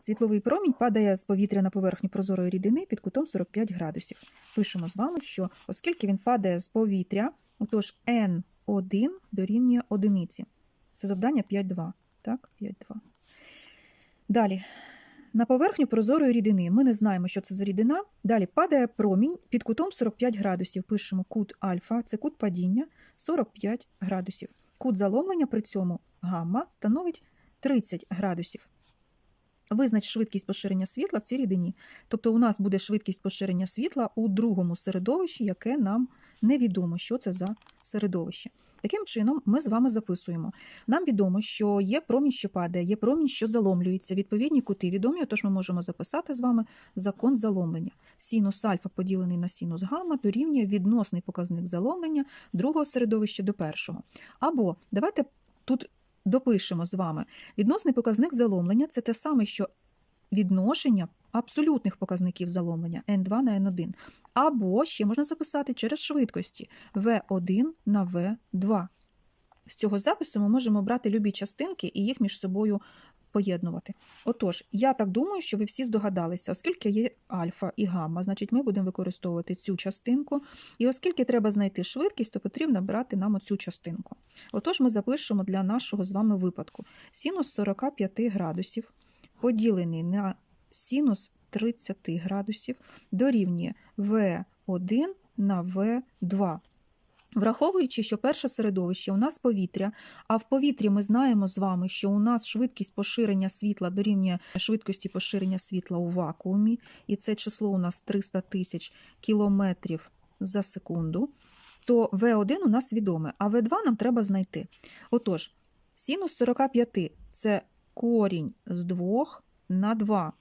Світловий промінь падає з повітря на поверхню прозорої рідини під кутом 45 градусів. Пишемо з вами, що оскільки він падає з повітря, отож N1 дорівнює одиниці. Це завдання 5.2. Так, 5.2. Далі. На поверхню прозорої рідини ми не знаємо, що це за рідина. Далі падає промінь під кутом 45 градусів. Пишемо кут альфа, це кут падіння 45 градусів. Кут заломлення при цьому гамма становить 30 градусів. Визнач швидкість поширення світла в цій рідині. Тобто у нас буде швидкість поширення світла у другому середовищі, яке нам невідомо, що це за середовище. Таким чином, ми з вами записуємо. Нам відомо, що є промінь, що падає, є промінь, що заломлюється. Відповідні кути відомі, отож ми можемо записати з вами закон заломлення. Синус альфа поділений на синус гамма дорівнює відносний показник заломлення другого середовища до першого. Або давайте тут допишемо з вами. Відносний показник заломлення це те саме, що відношення абсолютних показників заломлення n2 на n1. Або ще можна записати через швидкості v1 на v2. З цього запису ми можемо брати любі частинки і їх між собою поєднувати. Отож, я так думаю, що ви всі здогадалися, оскільки є альфа і гамма, значить ми будемо використовувати цю частинку. І оскільки треба знайти швидкість, то потрібно брати нам оцю частинку. Отож, ми запишемо для нашого з вами випадку синус 45 градусів поділений на синус 30 градусів дорівнює V1 на V2. Враховуючи, що перше середовище у нас повітря, а в повітрі ми знаємо з вами, що у нас швидкість поширення світла дорівнює швидкості поширення світла у вакуумі, і це число у нас 300 тисяч кілометрів за секунду, то V1 у нас відоме, а V2 нам треба знайти. Отож, синус 45 – це корінь з 2 на 2.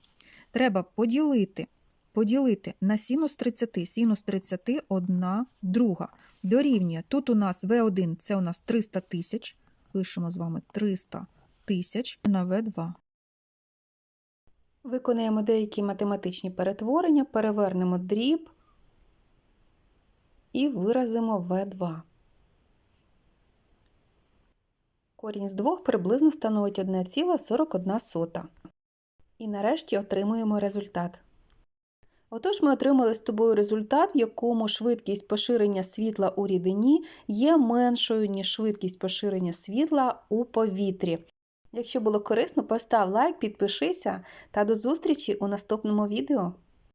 Треба поділити, поділити на синус 30. Синус 30 – 1 друга. Дорівнює. Тут у нас V1 – це у нас 300 тисяч. Пишемо з вами 300 тисяч на V2. Виконаємо деякі математичні перетворення, перевернемо дріб і виразимо В2. Корінь з 2 приблизно становить 1,41. І нарешті отримуємо результат. Отож, ми отримали з тобою результат, в якому швидкість поширення світла у рідині є меншою, ніж швидкість поширення світла у повітрі. Якщо було корисно, постав лайк, підпишися та до зустрічі у наступному відео.